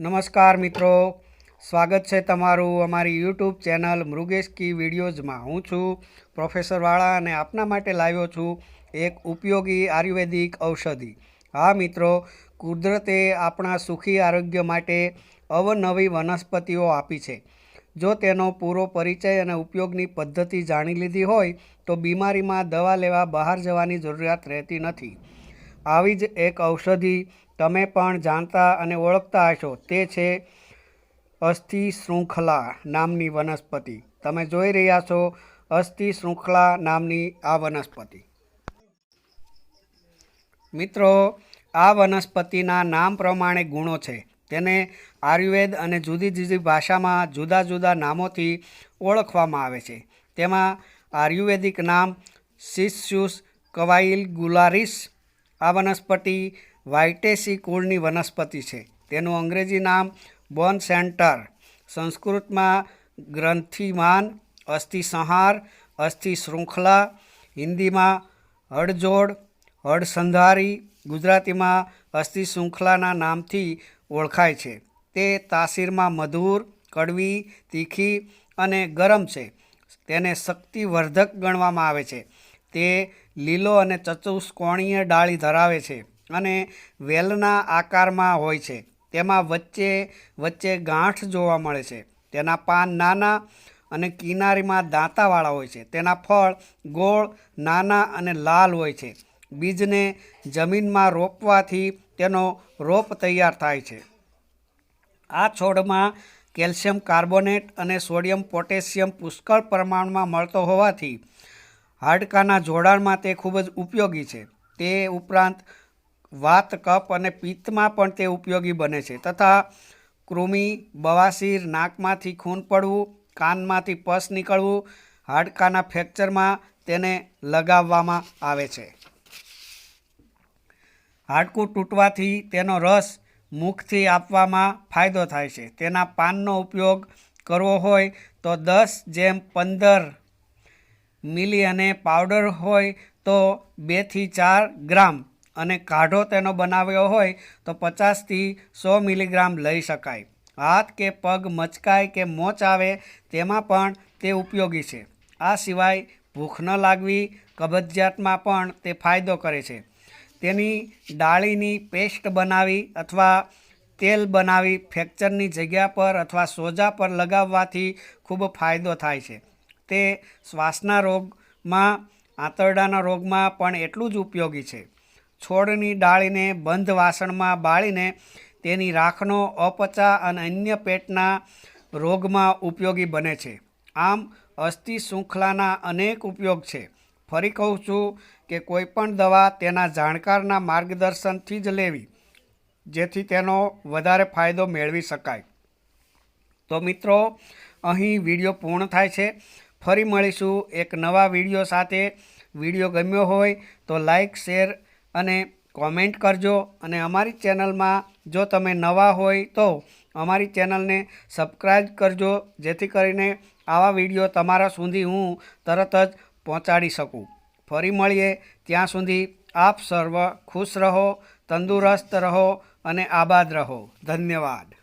નમસ્કાર મિત્રો. સ્વાગત છે તમારું અમારી યુટ્યુબ ચેનલ મૃગેશ કી વિડીયોઝમાં. હું છું પ્રોફેસર વાળા અને આપના માટે લાવ્યો છું એક ઉપયોગી આયુર્વેદિક ઔષધિ. હા મિત્રો, કુદરતે આપણા સુખી આરોગ્ય માટે અવનવી વનસ્પતિઓ આપી છે. જો તેનો પૂરો પરિચય અને ઉપયોગની પદ્ધતિ જાણી લીધી હોય, તો બીમારીમાં દવા લેવા બહાર જવાની જરૂરિયાત રહેતી નથી. આવી જ એક ઔષધિ તમે પણ જાણતા અને ઓળખતા હશો. તે છે અસ્થિ શૃંખલા નામની વનસ્પતિ. તમે જોઈ રહ્યા છો અસ્થિ શૃંખલા નામની આ વનસ્પતિ. મિત્રો, આ વનસ્પતિના નામ પ્રમાણે ગુણો છે. તેને આયુર્વેદ અને જુદી જુદી ભાષામાં જુદા જુદા નામોથી ઓળખવામાં આવે છે. તેમાં આયુર્વેદિક નામ સિસ્યુસ કવાઇલ ગુલારિસ આ વનસ્પતિ વાઇટેસી કુળની વનસ્પતિ છે. તેનું અંગ્રેજી નામ બોન સેન્ટર, સંસ્કૃતમાં ગ્રંથિમાન અસ્થિ સંહાર અસ્થિ શૃંખલા હિન્દીમાં હડજોડ હડસંધારી ગુજરાતીમાં અસ્થિ શૃંખલાના નામથી ઓળખાય છે. તે તાસીરમાં મધુર, કડવી, તીખી અને ગરમ છે. તેને શક્તિવર્ધક ગણવામાં આવે છે. તે લીલો અને ચતુષ્કોણીય ડાળી ધરાવે છે અને વેલના આકારમાં હોય છે. તેમાં વચ્ચે વચ્ચે ગાંઠ જોવા મળે છે. તેના પાન નાના અને કિનારીમાં દાંતાવાળા હોય છે. તેના ફળ ગોળ, નાના અને લાલ હોય છે. બીજને જમીનમાં રોપવાથી તેનો રોપ તૈયાર થાય છે. આ છોડમાં કેલ્શિયમ કાર્બોનેટ અને સોડિયમ પોટેશિયમ પુષ્કળ પ્રમાણમાં મળતો હોવાથી હાડકાના જોડાણમાં તે ખૂબ જ ઉપયોગી છે. તે ઉપરાંત વાત, કફ અને પિત્તમાં પણ તે ઉપયોગી બને છે તથા કૃમિ, બવાસીર, નાકમાંથી ખૂન પડવું, કાનમાંથી પસ નીકળવું, હાડકાના ફ્રેક્ચરમાં તેને લગાવવામાં આવે છે. હાડકું તૂટવાથી તેનો રસ મુખથી આપવામાં ફાયદો થાય છે. તેના પાનનો ઉપયોગ કરવો હોય તો દસ જેમ પંદર મિલી અને પાવડર હોય તો બેથી ચાર ગ્રામ અને કાઢો તેનો બનાવ્યો હોય તો પચાસથી સો મિલીગ્રામ લઈ શકાય. હાથ કે પગ મચકાય કે મોચ આવે તેમાં પણ તે ઉપયોગી છે. આ સિવાય ભૂખ ન લાગવી, કબજિયાતમાં પણ તે ફાયદો કરે છે. તેની ડાળીની પેસ્ટ બનાવી અથવા તેલ બનાવી ફ્રેક્ચરની જગ્યા પર અથવા સોજા પર લગાવવાથી ખૂબ ફાયદો થાય છે. તે શ્વાસના રોગમાં, આંતરડાના રોગમાં પણ એટલું જ ઉપયોગી છે. છોડની ડાળીને બંધ વાસણમાં બાળીને તેની રાખનો અપચા અને અન્ય પેટના રોગમાં ઉપયોગી બને છે. આમ, અસ્થિ શૃંખલાના અનેક ઉપયોગ છે. ફરી કહું છું કે કોઈપણ દવા તેના જાણકારના માર્ગદર્શનથી જ લેવી, જેથી તેનો વધારે ફાયદો મેળવી શકાય. તો મિત્રો, અહીં વીડિયો પૂર્ણ થાય છે. ફરી મળીશું એક નવા વીડિયો સાથે. વીડિયો ગમ્યો હોય તો લાઈક, શેર અને કોમેન્ટ કરજો. અને અમારી ચેનલમાં જો તમે નવા હોય તો અમારી ચેનલને સબસ્ક્રાઈબ કરજો, જેથી કરીને આવા વીડિયો તમારા સુધી હું તરત જ પહોંચાડી શકું. ફરી મળીએ. ત્યાં સુધી આપ સર્વ ખુશ રહો, તંદુરસ્ત રહો અને આબાદ રહો. ધન્યવાદ.